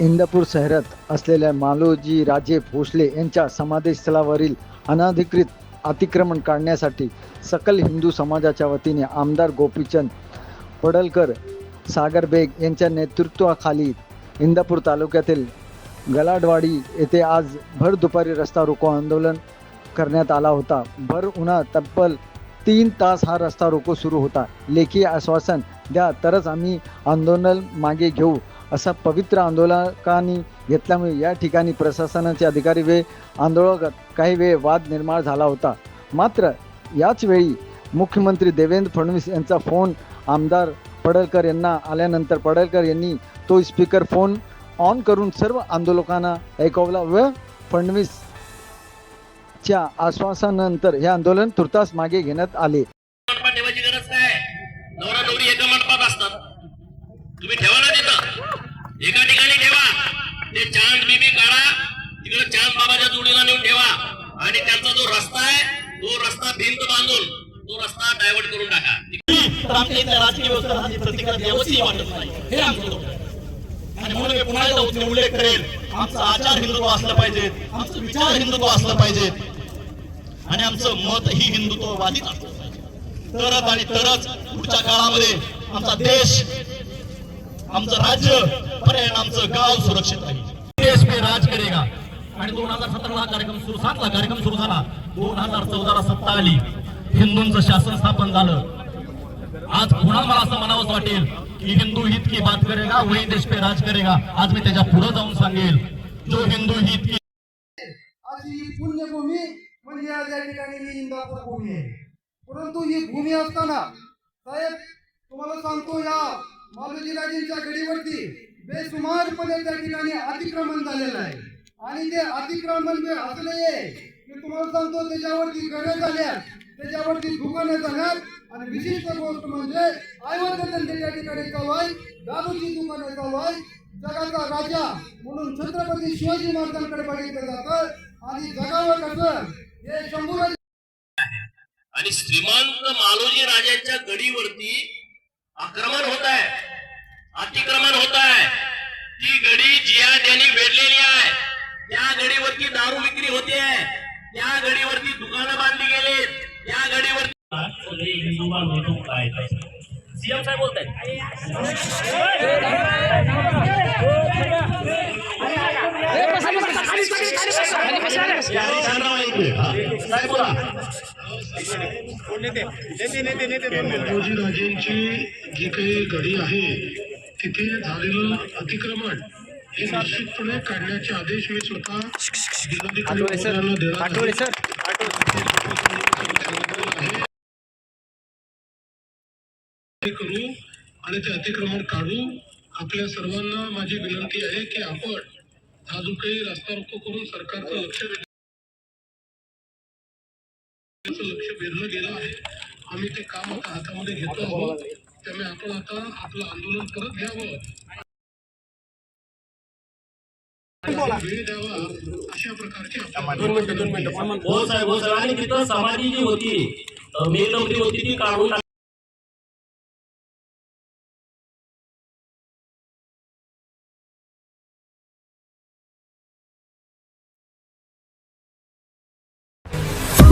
इंदापूर शहरात असलेल्या मालोजी राजे भोसले यांच्या समाधीस्थळावरील अनधिकृत अतिक्रमण काढण्यासाठी सकल हिंदू समाजाच्या वतीने आमदार गोपीचंद पडलकर सागर बेग यांच्या नेतृत्वाखाली इंदापूर तालुक्यातील गलाडवाडी येथे आज भर दुपारी रस्ता रोको आंदोलन करण्यात आला होता. भर उन्हा तब्बल तीन तास हा रस्ता रोको सुरू होता. लेखी आश्वासन द्या तरच आम्ही आंदोलन मागे घेऊ. असा पवित्र आंदोलकांनी घेतल्यामुळे या ठिकाणी प्रशासनाचे अधिकारी वे आंदोलकात काही वेळ वाद निर्माण झाला होता. मात्र याच वेळी मुख्यमंत्री देवेंद्र फडणवीस यांचा फोन आमदार पडळकर यांना आल्यानंतर पडळकर यांनी तो स्पीकर फोन ऑन करून सर्व आंदोलकांना ऐकवला व फडणवीसच्या आश्वासानंतर हे आंदोलन तुर्तास मागे घेण्यात आले. ठेवायची गरज काय? नवरा नवरी एका मंडपात असतात. तुम्ही ठेवा ना तिथं. एका ठिकाणी ठेवा. ते चांद बीबी काढा. तिकडे चांद बाबाच्या जोडीला नेऊन ठेवा. आणि त्यांचा जो रस्ता आहे तो रस्ता भिंत बांधून तो रस्ता डायव्हर्ट करून टाका. तर राजकीय व्यवस्थेला प्रतिक्रिया द्यावंशी वाटत नाही. हे आमचं आणि म्हणून मी पुन्हा एकदा उल्लेख करेल. आमचा आचार हिंदुत्व असलं पाहिजे. आमचं विचार हिंदुत्व असलं पाहिजे. आणि आमचं मत ही हिंदुत्ववादीच असलं पाहिजे. तरच आणि तरच पुढच्या काळामध्ये आमचा देश आमचं राज्य पर्याय आमचं गाव सुरक्षित राहील देश पे राज करेगा. आणि दोन हजार सतराला कार्यक्रम सुरू सातला कार्यक्रम सुरू झाला. दोन हजार चौदाला सत्ता आली. हिंदूंचं शासन स्थापन झालं. आज पुन्हा मला असं म्हणावंच वाटेल की हिंदू हित की बात करेगा वही देश पे राज करेगा. आज मी त्याच्या पुढे जाऊन सांगेल. जो हिंदू हित की अशी ही पुण्यभूमी म्हणजे आज या ठिकाणी ही इंदापूर भूमी आहे. परंतु ही भूमी असताना साहेब तुम्हाला सांगतो या मालोजीराजेंच्या गडीवरती बेसुमारपणे त्या ठिकाणी अतिक्रमण झालेलं आहे. आणि ते अतिक्रमण जे असले की तुम्हाला सांगतो त्याच्यावरती गरज झाल्या त्याच्यावरती दुकाने झाल्यात आणि विशिष्ट गोष्ट म्हणजे आयवत धंदे त्या ठिकाणी चालू आहे दारूची दुकाने चालू आहे जगाचा राजा म्हणून छत्रपती शिवाजी महाराजांकडे बघितलं जातं आणि जगावर कसं हे शंभूराज आणि श्रीमंत मालोजी राजांच्या गडीवरती आक्रमण होत आहे अतिक्रमण होत आहे ती गडी जिया त्यांनी वेढलेली आहे त्या गडीवरती दारू विक्री होते त्या गडीवरती दुकानं बांधली गेलीत त्या गडीवरती सीएम साहेब बोलत आहेत राजेंची जी काही गडी आहे तिथे झालेलं अतिक्रमण हे निश्चितपणे काढण्याचे आदेश मी स्वतः जिल्हाधिकारी देणार करू आणि ते अतिक्रमण काढू आपल्या सर्वांना माझी विनंती आहे की आपण हा जो काही रस्ता रोको करून सरकारचं लक्ष लक्ष वेधलं गेलं आहे. आम्ही ते काम आता हातामध्ये घेतो आहोत. त्यामुळे आपण आता आपलं आंदोलन परत घ्यावं. वेळ द्यावा. अशा प्रकारची हो साहेब हो साहेब. आणि तिथं समाधी जी होती मेणबत्ती होती ती काढून